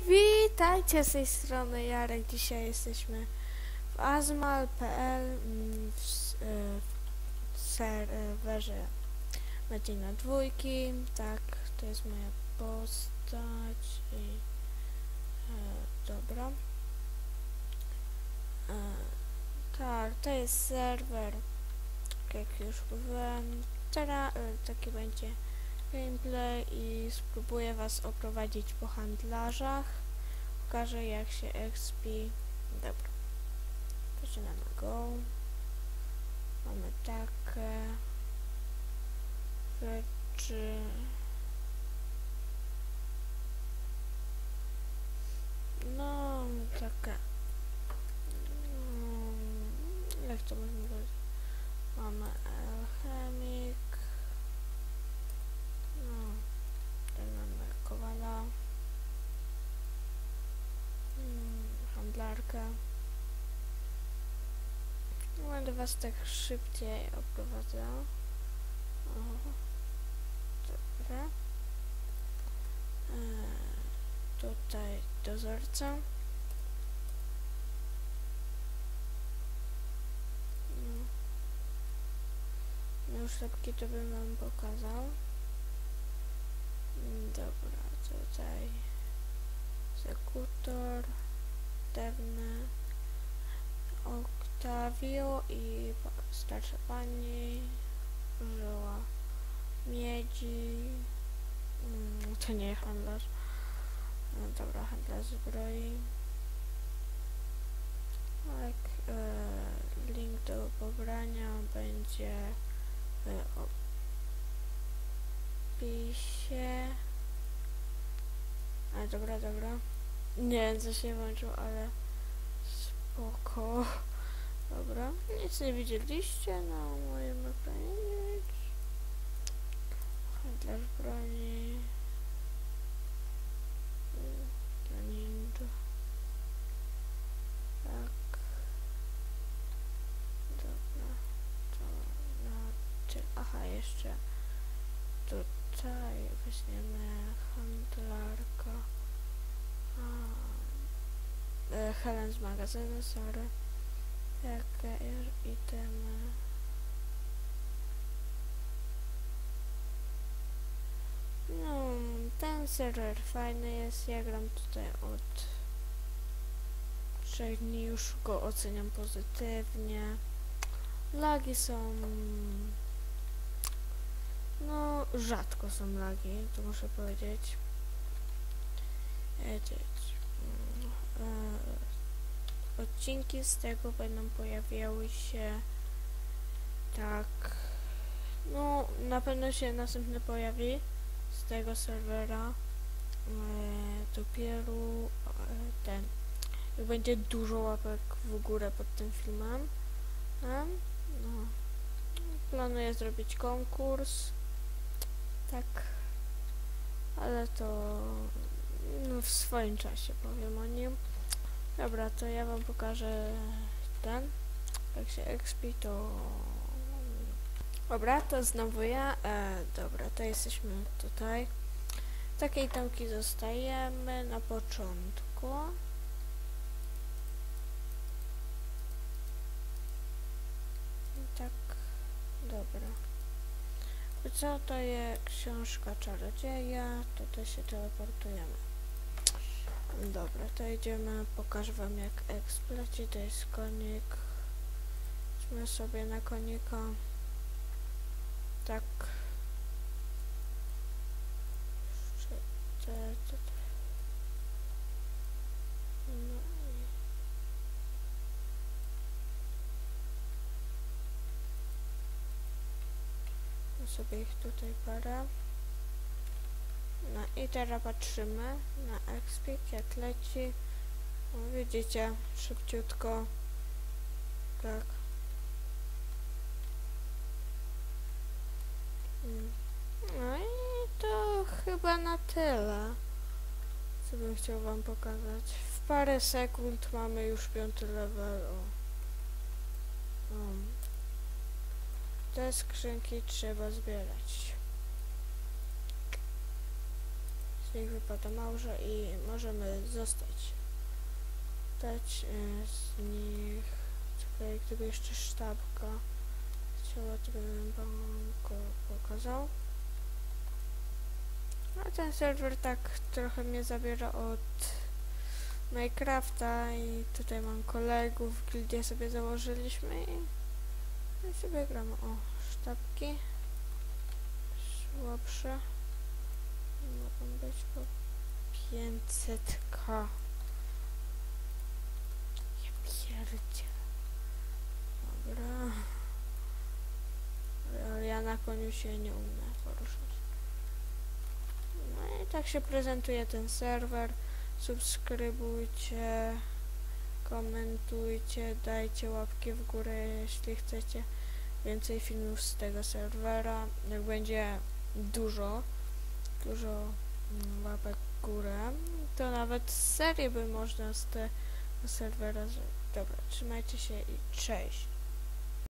Witajcie z tej strony Jarek. Dzisiaj jesteśmy w azmal.pl mm, w, e, w serwerze Metina dwójki. Tak, to jest moja postać i e, dobra. E, tak, to jest serwer, jak już mówiłem. Teraz e, taki będzie gameplay i spróbuję was oprowadzić po handlarzach. Pokażę jak się XP. Dobra. Zaczynamy go. Mamy takie rzeczy. No, takie. Mm, Jak to można powiedzieć? Mamy alchemik. No, tutaj mamy kowala. Mm, No, Będę was tak szybciej oprowadzał. O, dobra. E, tutaj dozorca. No. No już szybki to bym wam pokazał. Dobra, tutaj Sekutor, Dewne, Octavio i starsza pani użyła miedzi. Mm, to nie handlarz. No dobra, handlarz zbroi. Tak, e, link do pobrania będzie w opisie. Ale dobra, dobra. Nie co się włączył, ale spoko. Dobra, nic nie widzieliście na moim ekranie, nic. Handlarz broni. Tak. Dobra. Na. Aha, jeszcze tutaj weźmiemy handlarka. A, e, Helen z magazynu, sorry. Jakie itemy? No, ten serwer fajny jest. Ja gram tutaj od trzech dni, już go oceniam pozytywnie. Lagi są no, rzadko są lagi, to muszę powiedzieć. Wiedzieć. Mm, e, Odcinki z tego będą pojawiały się tak. No, na pewno się następny pojawi z tego serwera. E, dopiero e, ten. Będzie dużo łapek w górę pod tym filmem. E, no. Planuję zrobić konkurs. Tak. Ale to no, w swoim czasie powiem o nim. Dobra, to ja wam pokażę ten. Jak się expi, to... Dobra, to znowu ja. E, dobra, to jesteśmy tutaj. Takiej tamki zostajemy na początku. Tak, dobra. Co to jest książka czarodzieja? To się teleportujemy. Dobra, to idziemy, pokażę wam jak ekspleci, to jest konik. Idźmy sobie na konika. Tak. No i... Sobie ich tutaj parę. No i teraz patrzymy na expik jak leci. Widzicie, szybciutko. Tak. No i to chyba na tyle. Co bym chciał wam pokazać. W parę sekund mamy już piąty level. O. O. Te skrzynki trzeba zbierać. Ich wypłata małża i możemy zostać. Dać y, z nich, czekaj, gdyby jeszcze sztabka chciała, to bym wam go pokazał. No ten serwer tak trochę mnie zabiera od Minecrafta i tutaj mam kolegów, gildię sobie założyliśmy i, i sobie gramy. O, sztabki słabsze mogą być po 500k. Ja pierdzie. Dobra. Ale ja na koniu się nie umiem poruszać. No i tak się prezentuje ten serwer. Subskrybujcie, komentujcie, dajcie łapki w górę, jeśli chcecie więcej filmów z tego serwera. Jak będzie dużo, dużo mm, łapek w górę, to nawet serię by można z tego serwera zrobić. Dobra, trzymajcie się i cześć.